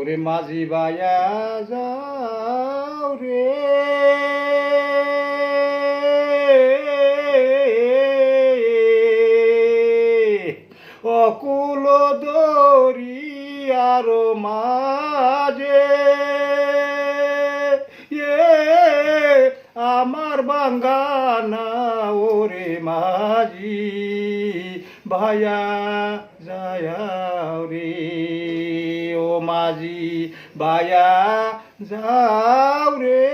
ওরে মাঝি বায়া রে। অকুল দরিয়ার মাঝে। এ আমার বাঙ্গানা ওরে মাঝি ভায়া যায়াও রে। মাঝি ভায়া যাও রে।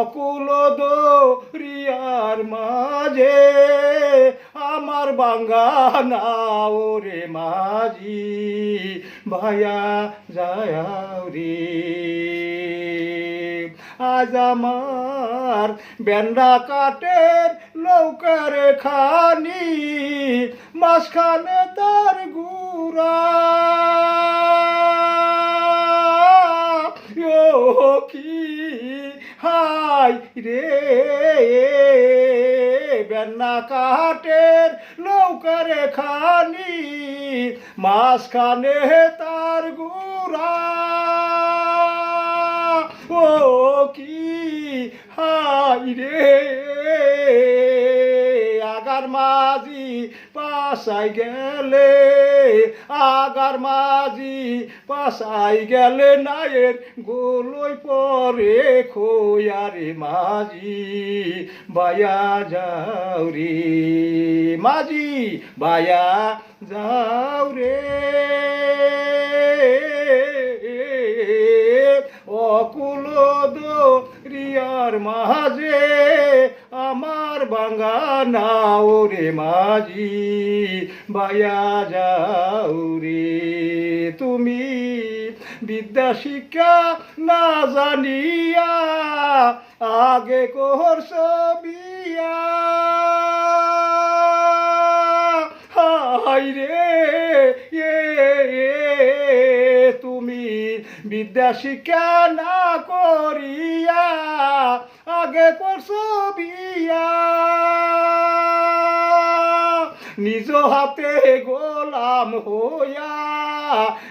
অকুল দরিয়ার মাঝে আমার বাঙ্গানা ওরে মাঝি ভায়া যায়াও রে। আজ আমার বেন্ডা কাটের লৌকার খানি মাঝখানে তার গুড়া। কি হাই রে! বেন্না কাটের নৌকারে খানি মাঝখানে তার গুড়া ও কি হাই রে আগার মাঝি পাশাই গেলে, আগার মাঝি পাশাই গেলে নায়ের গোলই পরে খোয়ারে মাঝি, বায়া যাও রে মাঝি, বায়া যাও রে। অকুল রিয়ার মাঝে, আমার বাঙ্গানা ওরে মাঝি, বায়া যাও রে। তুমি বিদ্যা শিক্ষা না জানিয়া আগে করছ বিয়া। হাই রে বিদ্যা শিক্ষা না করিয়া, আগে করছ বিয়া। নিজ হাতে গোলাম হইয়া,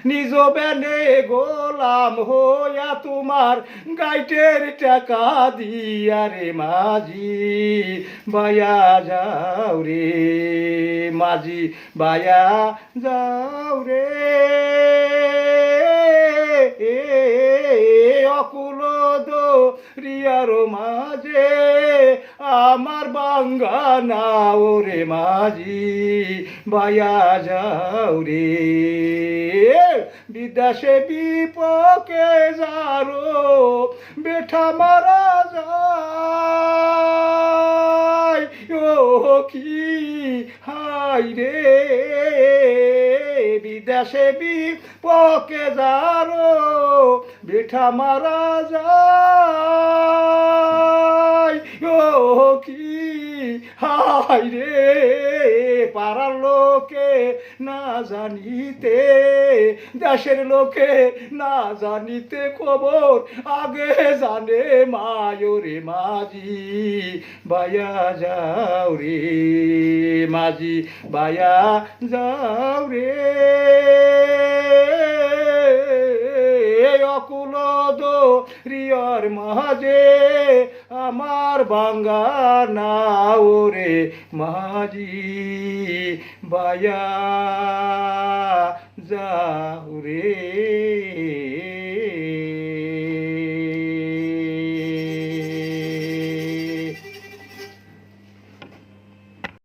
নিজ বেনে গোলাম হইয়া তোমার গাইটের টাকা দিয়া রে মাঝি, বায়া যাও রে মাঝি, বায়া যাও রে। রিয়ার মাঝে, আমার বাঙ্গা বাঙ্গানা ওরে মাঝি, বায়া যাও রে। বিদেশে বিপকে যারো, বেঠা মারা যায়। ও কি হাই রে। বিদেশে বিপকে যারো বেঠা মারা যায়। ও কি হায় রে! জানিতে, দেশের লোকে না জানিতে খবর, আগে জানে মায়রে মাঝি, বায়া যাও রে মাঝি, বায়া যাও রে। রিয়র মাঝে আমার বাঙ্গানা রে মাঝি বায়া যাও রে।